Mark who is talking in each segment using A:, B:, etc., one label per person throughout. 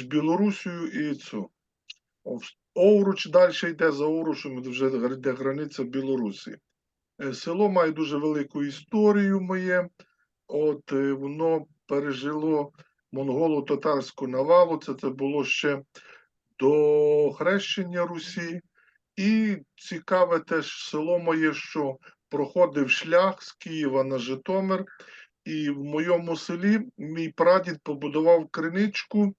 A: Білорусію і цю. Ов- Овруч далі йде за Овручем, вже йде границя Білорусі. Е, Село має дуже велику історію моє. От е, воно пережило монголо-татарську навалу. Це, це було ще до хрещення Русі. І цікаве теж село моє, що проходив шлях з Києва на Житомир. І в моєму селі мій прадід побудував криничку,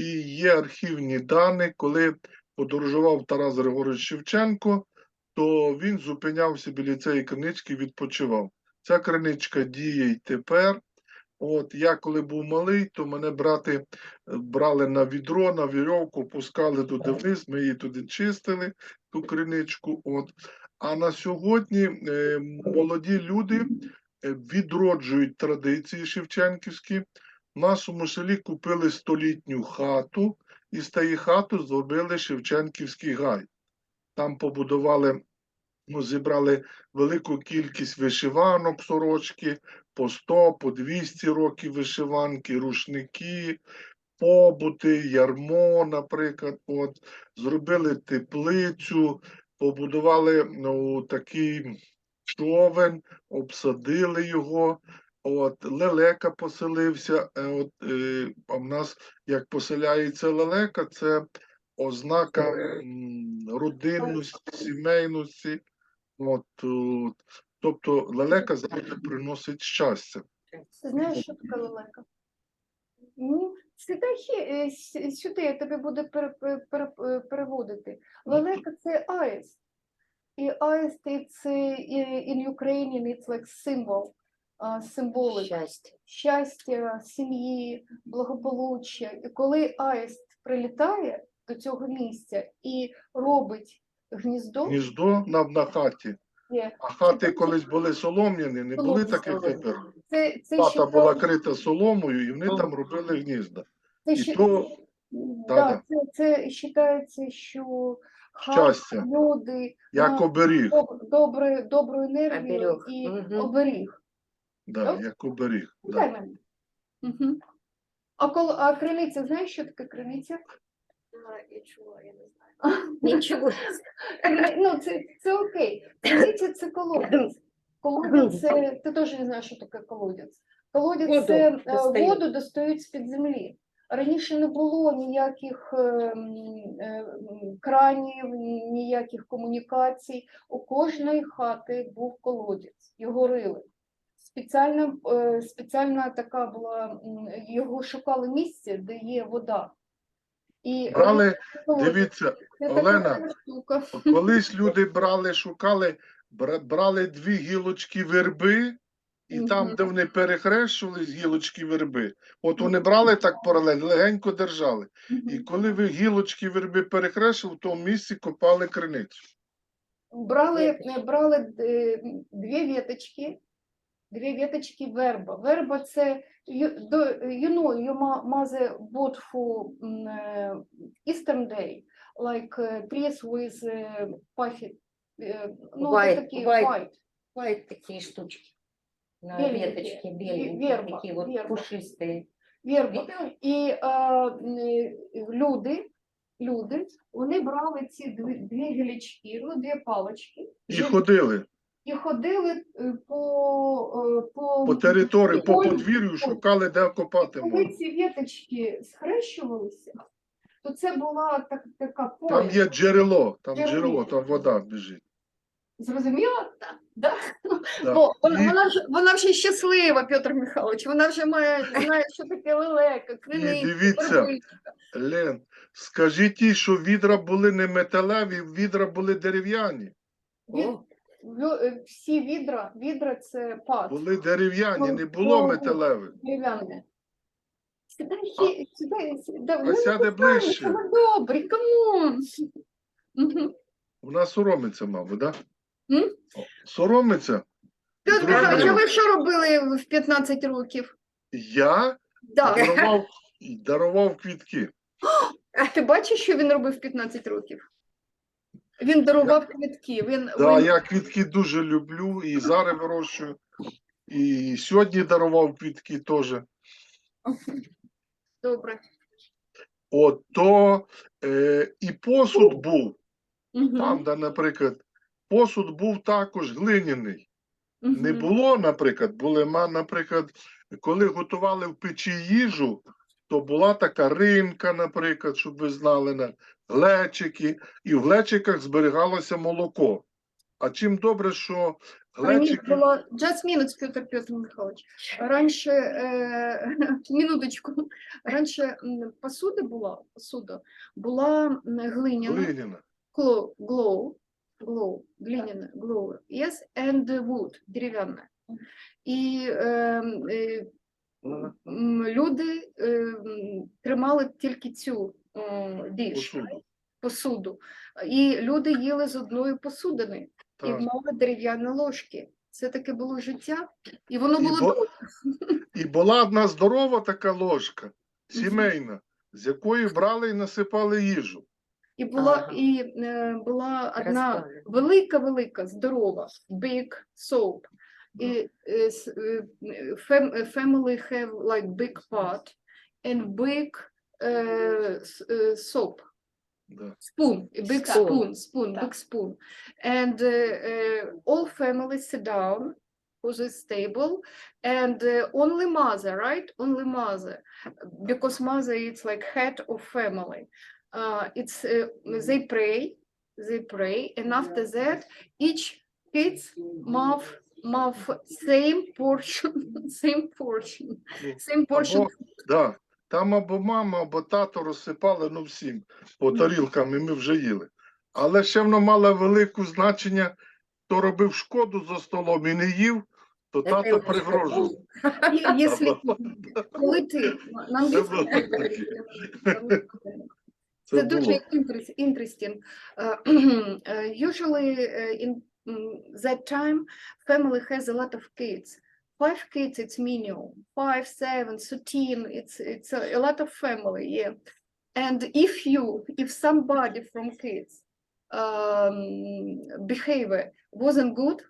A: і є архівні дані, коли подорожував Тарас Григорович Шевченко, то він зупинявся біля цієї кринички, відпочивав. Ця криничка діє й тепер. От я коли був малий, то мене брати е, брали на відро, на вірьовку, пускали туди вниз, ми її туди чистили, ту криничку. От. А на сьогодні е, молоді люди е, відроджують традиції шевченківські. В нашому селі купили столітню хату, і з тієї хати зробили Шевченківський гай. Там побудували, ну, зібрали велику кількість вишиванок, сорочки, по 100, по 200 років вишиванки, рушники, побути, ярмо, наприклад. От. Зробили теплицю, побудували ну, такий човен, обсадили його. От, лелека поселився. е, От, е, а в нас як поселяється лелека, це ознака м, родинності, сімейності. От, от, тобто лелека завжди приносить щастя.
B: Ти знаєш, що таке лелека? Ні, сідай хі- е, сюди, я тобі буду пере- пере- пере- е, переводити. Лелека це аїст. І аїст uh, in Ukrainian it's like symbol, symbolic.
C: Щастя.
B: щастя, сім'ї, благополуччя. І коли аїст прилітає до цього місця і робить гніздо,
A: Гніздо на, на хаті.
B: є,
A: А хати колись були солом'яні, не були таких тепер.
B: це, це,
A: Хата була
B: счита-
A: крита соломою, і вони там робили гнізда.
B: це,
A: І
B: щи-
A: то
B: да,
A: да-да.
B: це, це вважається, що хат, люди,
A: як оберіг.
B: доб- добре, добру енергію
C: Оберіг.
B: і оберіг.
A: Да,
B: Так?
A: як оберіг.
B: Дай
A: Да.
B: мене. Угу. А, коли, а криниця, знаєш, що таке криниця?
C: Я чула, я не знаю. Нічого.
B: Кри- Ну, це, це окей. Криниця це колодязь. Колодязь це, ти теж не знаєш, що таке колодязь. Колодязь
C: Воду
B: це е,
C: достають.
B: воду достають з-під землі. Раніше не було ніяких е, м, е, м, кранів, ні- ніяких комунікацій. У кожної хати був колодязь, його рили. Спеціальна, е, спеціальна така була, його шукали місце, де є вода. І
A: Брали,
B: колодязь.
A: дивіться, Олена, колись люди брали, шукали, брали дві гілочки верби, і там, де вони перехрещувались, гілочки верби. От вони брали так паралельно, легенько держали. І коли ви гілочки верби перехрещували, в тому місці копали криницю.
B: Брали, е, брали е, дві веточки, дві веточки верба. Верба це you, know, you ma- mother bought for е, Eastern Day, like е, trees with е, puffy, ну,
C: White,
B: такі
C: white.
B: white.
C: Бывают такие штучки. На
B: Беленькие,
C: веточке
B: ве-
C: беленькие,
B: верба,
C: такие вот
B: верба.
C: пушистые.
B: Верба. І м, люди, люди, вони брали ці дві, дві гілячки, ну, дві палочки,
A: І ходили
B: і ходили е, по, е, по,
A: по території, по подвір'ю, шукали, де копати
B: коли
A: можна.
B: ці віточки схрещувалися, то це була так, така
A: Там є джерело, там
B: Джерело.
A: джерело, там вода біжить.
B: Зрозуміла? Да?
A: Да.
B: Бо вона, вона, вже, вона вже щаслива, Петр Михайлович, вона вже має, знає, що таке лелека, криниця,
A: дивіться.
B: вербичка.
A: Лен, скажіть їй, що відра були не металеві, відра були дерев'яні.
B: Ві-
C: О,
B: вё- е, Всі відра, відра це пад,
A: Були дерев'яні, не було
B: ну,
A: металевих.
B: дерев'яне. Сідай, сідай, сідай.
A: А сяде ближче.
B: Ми добрі, камон.
A: Вона соромиться, мабуть, так?
B: М?
A: Соромиться?
B: Петр. Михайлович, а ви що робили в 15 років?
A: Я
B: Да.
A: дарував, дарував квітки.
B: А ти бачиш, що він робив в 15 років? Він дарував квітки. Він,
A: Да,
B: він...
A: я квітки дуже люблю і зараз вирощую. І сьогодні дарував квітки теж.
B: Добре.
A: От то е, і посуд був,
B: Мгм.
A: там, де, наприклад, посуд був також глиняний. Не було, наприклад, були, ма- наприклад, коли готували в печі їжу, то була така ринка, наприклад, щоб ви знали, на глечики, і в глечиках зберігалося молоко. А чим добре, що глечики.
B: було just minutes, Петр Петр Михайлович. Раніше, е, минуточку, раніше посуда була, посуда була глиняна,
A: Глиняна.
B: glow, glow, glow, глиняна, glow, yes, and wood, дерев'яна. І е, е, люди е, тримали тільки цю е, діж,
A: Посуду.
B: посуду. І люди їли з одної посудини і
A: Так.
B: мали дерев'яні ложки. Це таке було життя, і воно
A: І
B: було
A: бо-
B: добре.
A: І була одна здорова така ложка, сімейна, з якої брали і насипали їжу.
B: І була,
D: Ага.
B: і, е, була одна велика, велика, здорова, big soap. І с- е, е, family have like big pot and big е, с- е, soap.
A: Да.
B: spoon, a big
C: Spoon.
B: spoon, spoon,
C: Так.
B: big spoon. And uh, uh, all families sit down for this table and uh, only mother, right? Only mother, because mother is like head of family. Uh, it's uh, they pray, they pray, and after that, each kids mouth mouth same portion, same portion,
A: Ну,
B: same portion.
A: Або, да, Там або мама, або тато розсипали ну всім по тарілкам, і ми вже їли. Але ще воно мало велике значення, хто робив шкоду за столом і не їв, то тато пригрожував.
B: Коли ти на
A: Це
B: англійському. Це
A: Це
B: дуже interesting. Uh, uh, usually uh, in that time, family has a lot of kids. Five kids, it's minimum. Five, seven, thirteen, it's it's a, a lot of family, yeah. And if you, if somebody from kids um, behavior wasn't good,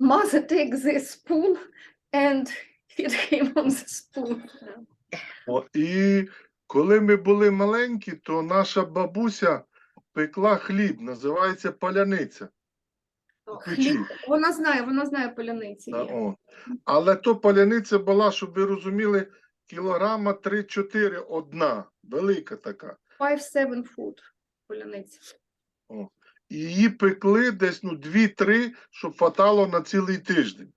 B: mother takes the spoon and hit him on the spoon.
A: Коли ми були маленькі, то наша бабуся пекла хліб, називається паляниця.
B: Хліб, вона знає, вона знає поляниці.
A: Да, о. Але то паляниця була, щоб ви розуміли, кілограма 3-4 одна, велика така.
B: Five, seven food поляниці.
A: І її пекли десь ну, 2-3, щоб хватало на цілий тиждень.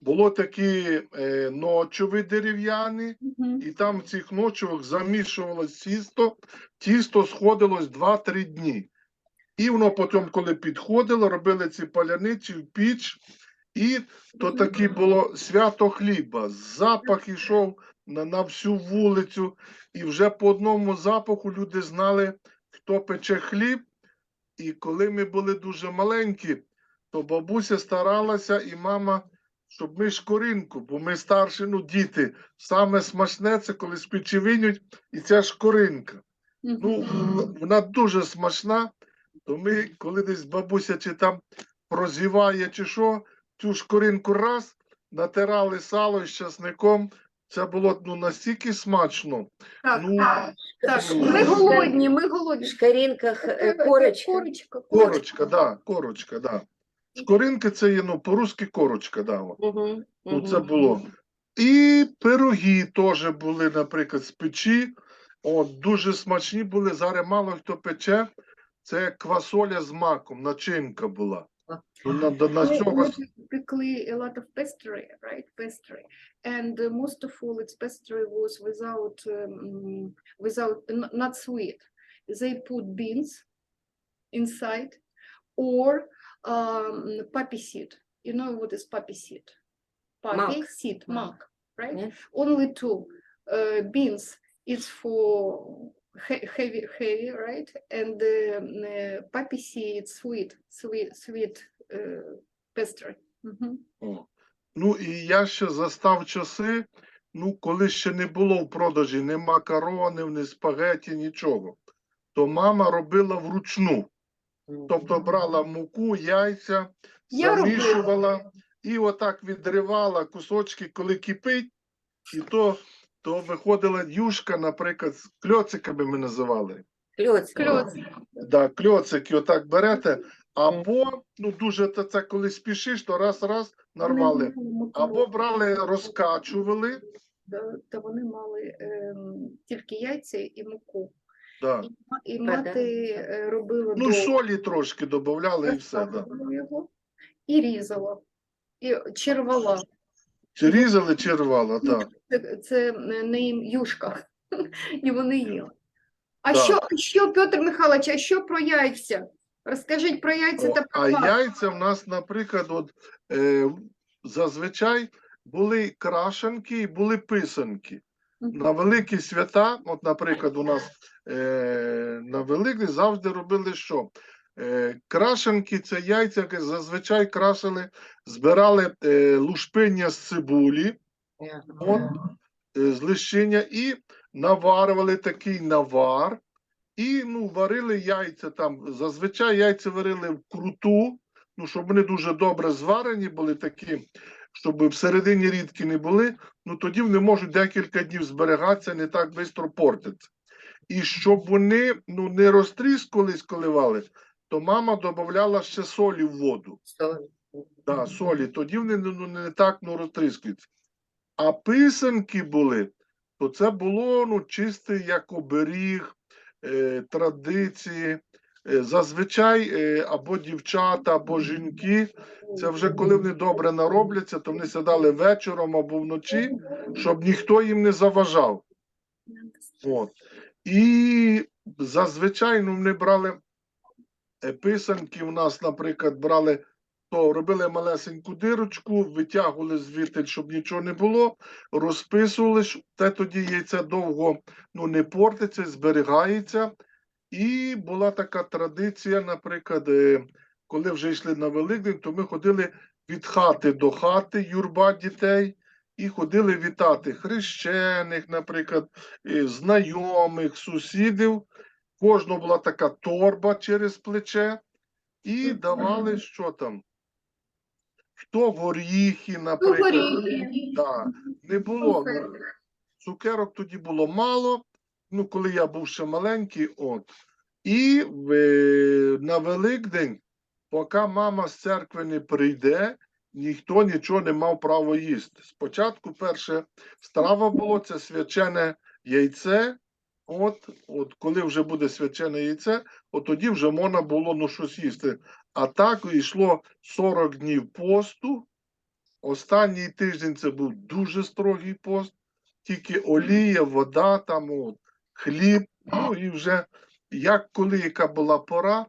A: Було такі е, ночові дерев'яні,
B: Мгм.
A: і там в цих ночових замішувалось тісто, тісто сходилось 2-3 дні. І воно потім, коли підходило, робили ці паляниці в піч, і то таке було свято хліба. Запах ішов на, на всю вулицю, і вже по одному запаху люди знали, хто пече хліб. І коли ми були дуже маленькі, то бабуся старалася і мама, щоб ми шкоринку, бо ми старші, ну діти, саме смачне це коли з печі винють, і ця шкоринка. Ну, вона дуже смачна, то ми, коли десь бабуся чи там прозіває, чи що, цю шкоринку раз, натирали сало з часником. Це було ну, настільки смачно.
B: Так,
A: Ну,
B: так,
A: ну,
B: ми голодні, ми голодні.
D: В шкаринках е, корочка.
B: Корочка,
A: Корочка, да, корочка, да. Шкоринки це є, ну, по-русски корочка, да. Ну,
D: мгм.
A: це було. І пироги теж були, наприклад, з печі. От, дуже смачні були. Зараз мало хто пече. Це квасоля з маком, начинка була. Ну, на, на, на
B: Ми-
A: цього
B: ми пекли a lot of pastry, right? Pastry. And uh, most of all, its pastry was without, um, without, n- not sweet. They put beans inside or um, poppy seed. You know what is poppy seed? Poppy
D: Мак.
B: seed,
D: Мак.
B: mug, right?
D: Ні?
B: only two uh, beans is for he- heavy heavy right and uh, poppy seed sweet sweet sweet uh, pastry Мгм.
A: О. Ну і я ще застав часи, ну, коли ще не було в продажі ні макаронів, ні спагеті, нічого. То мама робила вручну. Тобто брала муку, яйця,
B: Я робила.
A: замішувала і отак відривала кусочки, коли кипить, і то, то виходила юшка, наприклад, з кльоциками ми називали.
C: Кльоц.
B: Кльоц.
A: Да, кльоцики отак берете, або ну дуже це, це коли спішиш, то раз-раз нарвали. Або брали, розкачували.
B: Да, Та вони мали ем, тільки яйця і муку.
A: Да.
B: І, і мати е, робила
A: Ну,
B: довго.
A: солі трошки додавали і все. Да.
B: Його і різала, і червала.
A: Чи різали, чи рвала,
B: Ну,
A: так.
B: Це, це не їм юшка, і вони їли. А
A: Да.
B: що, що, Петр Михайлович, а що про яйця? Розкажіть про яйця
A: О,
B: та
A: А
B: про
A: яйця в нас, наприклад, от, е, зазвичай були крашенки і були писанки.
B: Мгм.
A: На великі свята, от, наприклад, у нас е, на Великий завжди робили що? Е, крашенки це яйця, які зазвичай крашили, збирали е, лушпиння з цибулі, от, е, з лищиня, і наварювали такий навар, і ну, варили яйця там. Зазвичай яйця варили в круту, ну, щоб вони дуже добре зварені були такі, щоб всередині рідкі не були, ну тоді вони можуть декілька днів зберігатися, не так швидко портиться. І щоб вони ну, не розтріскувались, коли вали, то мама додавала ще солі в воду. Да, солі, тоді вони ну, не так ну, розтріскуються. А писанки були, то це було ну, чистий як оберіг, е, традиції. Е, зазвичай е, або дівчата, або жінки, це вже коли вони добре наробляться, то вони сідали вечором або вночі, щоб ніхто їм не заважав. От. І зазвичай ну, вони брали писанки, у нас, наприклад, брали, то робили малесеньку дирочку, витягували звідти, щоб нічого не було, розписували, те тоді яйце довго ну, не портиться, зберігається. І була така традиція, наприклад, е, коли вже йшли на Великдень, то ми ходили від хати до хати, юрба дітей, і ходили вітати хрещених, наприклад, знайомих, сусідів. Кожного була така торба через плече, і давали що там? Хто горіхи, наприклад.
B: горіхи.
A: Да, не було. ну, Цукерок тоді було мало. Ну, коли я був ще маленький, от. І е, на Великдень, поки мама з церкви не прийде, ніхто нічого не мав права їсти. Спочатку перше страва було це свячене яйце. От, от коли вже буде свячене яйце, от тоді вже можна було ну, щось їсти. А так йшло 40 днів посту. Останній тиждень це був дуже строгий пост, тільки олія, вода, там от, хліб. Ну і вже як коли яка була пора,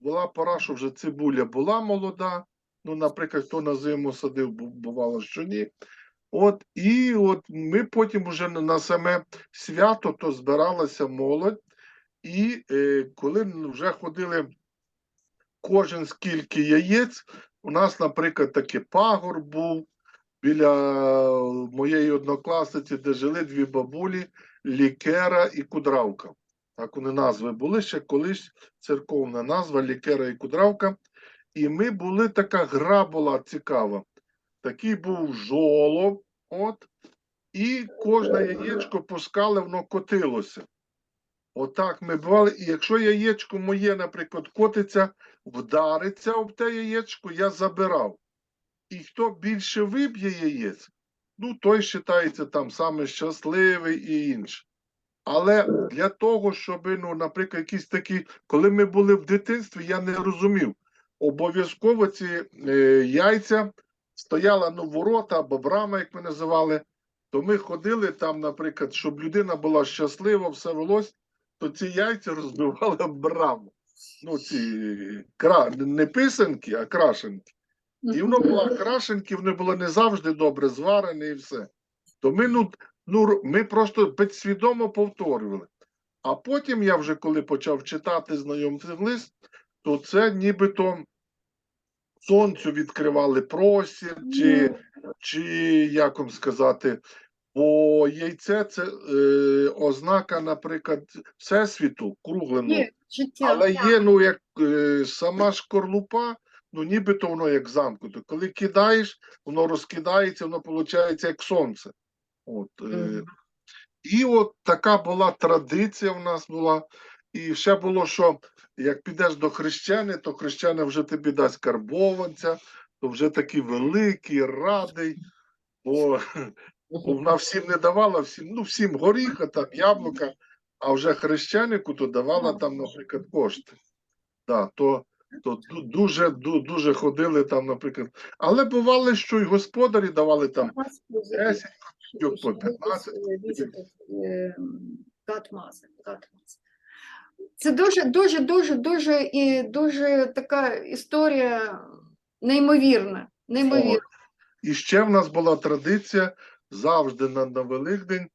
A: була пора, що вже цибуля була молода. Ну, наприклад, хто на зиму садив, бувало, що ні. От, і от ми потім вже на саме свято то збиралася молодь, і е, коли вже ходили кожен скільки яєць, у нас, наприклад, такий пагор був біля моєї однокласниці, де жили дві бабулі, лікера і кудравка. Так вони назви були ще колись церковна назва лікера і кудравка. І ми були, така гра була цікава. Такий був жолоб, от, і кожне яєчко пускали, воно котилося. Отак ми бували. І якщо яєчко моє, наприклад, котиться, вдариться об те яєчко, я забирав. І хто більше виб'є яєць, ну той вважається там саме щасливий і інше. Але для того, щоб, ну, наприклад, якісь такі, коли ми були в дитинстві, я не розумів. Обов'язково ці е, яйця стояла ну, ворота або брама, як ми називали, то ми ходили там, наприклад, щоб людина була щаслива, все велось, то ці яйця розбивали браму. Ну, ці кра... не писанки, а крашенки. І воно було крашенки, вони були не завжди добре зварені і все. То ми, ну, ну, ми просто підсвідомо повторювали. А потім я вже коли почав читати знайомий лист, то це нібито сонцю відкривали простір, чи, чи як вам сказати, бо яйце це е, ознака, наприклад, всесвіту, круглено.
B: Є життя.
A: Але є, ну, як е, сама шкорлупа, ну нібито воно як замкнуто. Коли кидаєш, воно розкидається, воно виходить як сонце. От, е,
C: Мгм.
A: І от така була традиція в нас була. І ще було, що як підеш до хрещени, то хрещена вже тобі дасть карбованця, то вже такий великий, радий. Бо, бо вона всім не давала, всім, ну, всім горіха, там, яблука, а вже хрещенику то давала там, наприклад, кошти. Да, то, то дуже, дуже ходили там, наприклад. Але бувало, що й господарі давали там 10 копійок по 15.
B: Це дуже, дуже, дуже, дуже і дуже така історія неймовірна. Неймовірна.
A: І ще в нас була традиція завжди на, Великдень,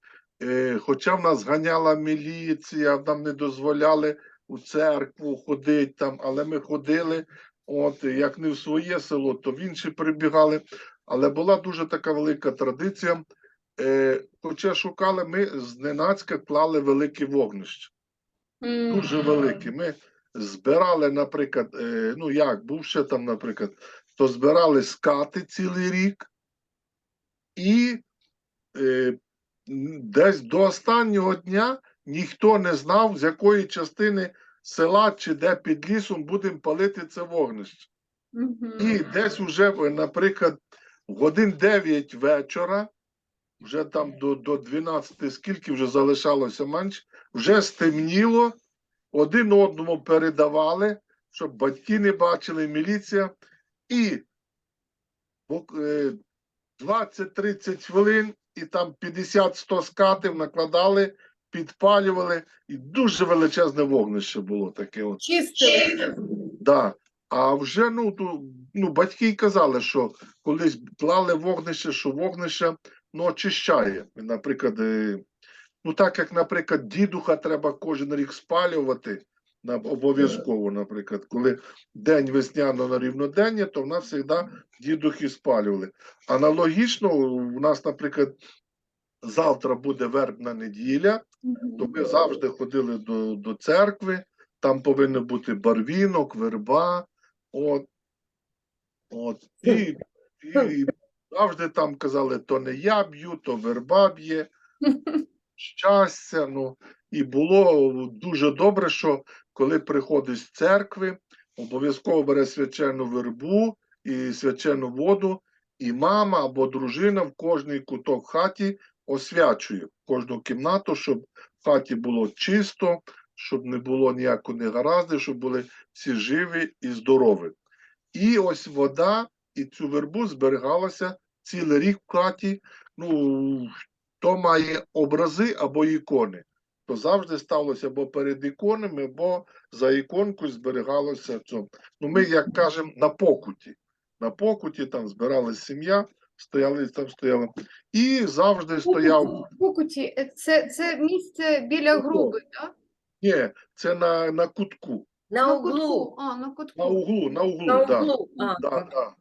A: е, хоча в нас ганяла міліція, нам не дозволяли у церкву ходити там, але ми ходили, от як не в своє село, то в інші прибігали. Але була дуже така велика традиція. Е, хоча шукали, ми зненацька клали велике вогнище. Дуже великі. Ми збирали, наприклад, е, ну як, був ще там, наприклад, то збирали скати цілий рік, і е, десь до останнього дня ніхто не знав, з якої частини села чи де під лісом будемо палити це вогнище. І десь уже, е, наприклад, годин 9 вечора, вже там до, до 12, скільки вже залишалося менше, вже стемніло, один одному передавали, щоб батьки не бачили, міліція. І е, 20-30 хвилин, і там 50-100 скатів накладали, підпалювали, і дуже величезне вогнище було таке. От.
B: Чистили.
A: Да. А вже ну, ту- ну, батьки казали, що колись клали вогнище, що вогнище ну, очищає. Наприклад, е, ну так як, наприклад, дідуха треба кожен рік спалювати обов'язково, наприклад, коли день весняно на рівнодення, то в нас завжди дідухи спалювали. Аналогічно, у нас, наприклад, завтра буде вербна неділя, то ми завжди ходили до, до церкви, там повинен бути барвінок, верба. От, от, і, і завжди там казали, то не я б'ю, то верба б'є, щастя. Ну, і було дуже добре, що коли приходить з церкви, обов'язково бере свячену вербу і свячену воду, і мама або дружина в кожний куток хаті освячує кожну кімнату, щоб в хаті було чисто, щоб не було ніякої негаразди, щоб були всі живі і здорові. І ось вода і цю вербу зберігалася цілий рік в хаті. Ну, хто має образи або ікони, то завжди ставилося або перед іконами, або за іконкою зберігалося це. Ну, ми, як кажемо, на покуті. На покуті там збиралась сім'я, стояли там стояли. І завжди стояв.
B: Покуті, е, це, це місце біля груби, так?
A: Ні, це на, на кутку.
C: На углу.
B: А, на кутку.
A: На углу, на углу,
C: На
A: да.
C: углу. А,
A: Да, да.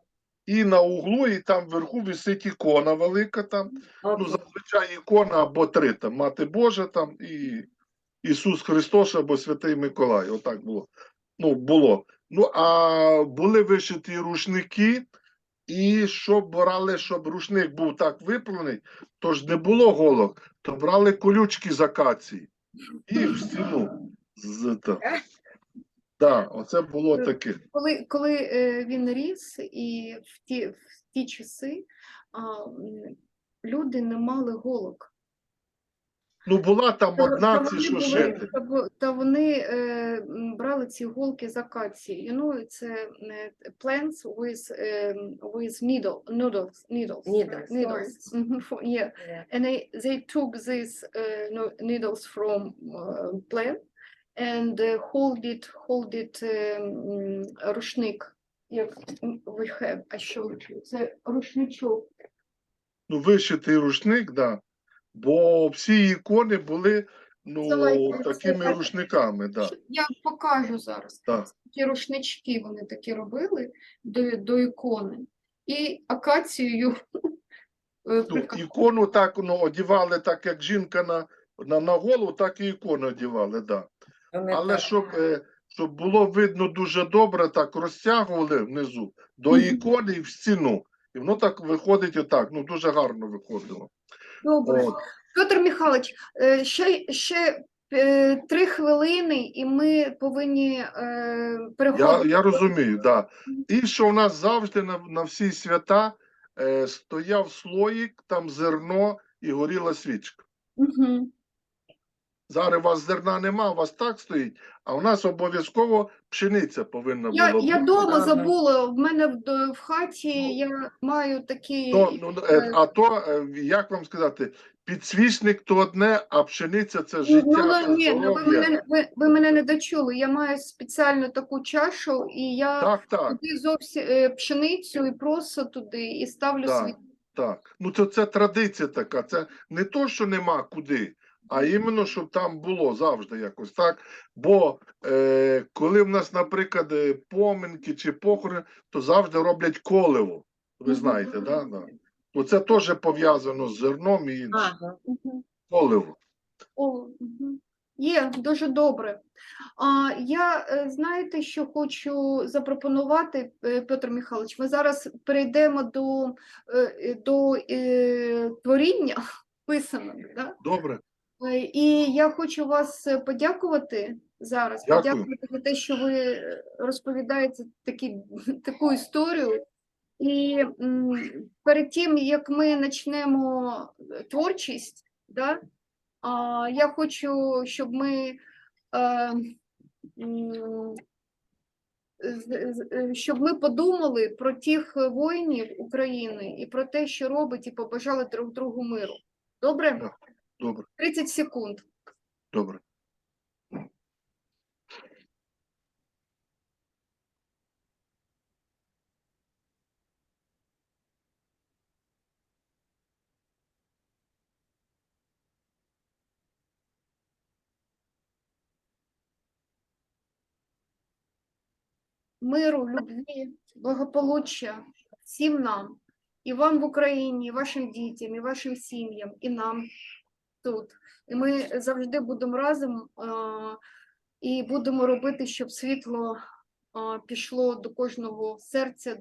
A: І на углу, і там вверху висить ікона велика там. Ну, зазвичай ікона або три там Мати Божа там і Ісус Христос або Святий Миколай. Отак було. Ну, було. Ну, а були вишиті рушники, і щоб брали, щоб рушник був так виплений, то ж не було голок, то брали колючки з акації і в стіну. З, та. Да, оце було таке.
B: Коли, коли е, він ріс, і в ті, в ті часи а, люди не мали голок.
A: Ну, була там
B: Та-
A: одна
B: та
A: ці
B: вони
A: що
B: були-
A: шити.
B: Та, та вони е, брали ці голки з акації. You know, це е, plants with, е, with needle, noodles, needles.
C: Needles,
B: needles. yeah.
C: Yeah.
B: And they, they took these uh, needles from uh, plant and uh, hold it, hold it um, рушник. Як we have, I showed you. Це рушничок.
A: Ну, вишитий рушник, да. Бо всі ікони були ну,
B: Давайте,
A: такими
B: це-
A: рушниками, да.
B: Я покажу зараз.
A: Так.
B: Ті рушнички вони такі робили до, до ікони. І акацією е,
A: Ну, ікону так ну, одівали, так як жінка на, на, на голову, так і ікону одівали, да. Але
C: так.
A: щоб, е, щоб було видно дуже добре, так розтягували внизу до ікони і в стіну. І воно так виходить отак, ну дуже гарно виходило.
B: Добре.
A: От.
B: Петр Михайлович, е, ще, ще е, три хвилини, і ми повинні е,
A: Я,
B: переходити.
A: я розумію, да. І що в нас завжди на, на всі свята е, стояв слоїк, там зерно і горіла свічка.
B: Мгм.
A: Зараз у вас зерна нема, у вас так стоїть, а у нас обов'язково пшениця повинна
B: Я,
A: була
B: я
A: бути.
B: дома
A: Да,
B: забула, в мене в, в хаті я маю такі.
A: То, ну, е, а то, е, як вам сказати, підсвічник то одне, а пшениця це життя.
B: Ну, ну, ні, ну, ви, мене, ви, ви мене не дочули. Я маю спеціальну таку чашу, і я
A: Так, так,
B: туди зовсім е, пшеницю і просто туди, і ставлю
A: Так.
B: свій.
A: так. Ну то це традиція така. Це не то, що нема куди, а іменно, щоб там було завжди якось так. Бо е, коли в нас, наприклад, е, поминки чи похорони, то завжди роблять коливо. Ви знаєте, да? Да. Бо це теж пов'язано з зерном і іншим.
C: Ага.
A: Коливо.
B: О. Є, дуже добре. А, я, е, знаєте, що хочу запропонувати, е, Петр Михайлович, ми зараз перейдемо до, до е, творіння писаного. Да?
A: Добре.
B: Е, І я хочу вас е, подякувати зараз,
A: Дякую.
B: подякувати за те, що ви е, розповідаєте такі, таку історію. І перед тим, як ми почнемо творчість, да, я хочу, щоб ми щоб ми подумали про тих воїнів України і про те, що робить, і побажали друг другу миру. Добре?
A: Добре,
B: 30 секунд.
A: добре.
B: миру, любві, благополуччя всім нам, і вам в Україні, і вашим дітям, і вашим сім'ям, і нам тут. І ми завжди будемо разом і будемо робити, щоб світло пішло до кожного серця,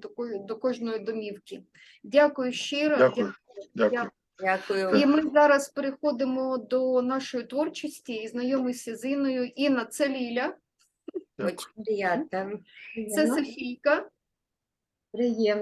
B: до, кожної домівки. Дякую щиро.
A: Дякую. Дякую.
C: Дякую.
B: І ми зараз переходимо до нашої творчості і знайомимося з Інною. Інна, це Ліля,
C: Очень приятно.
B: це Софійка.
C: Приємно.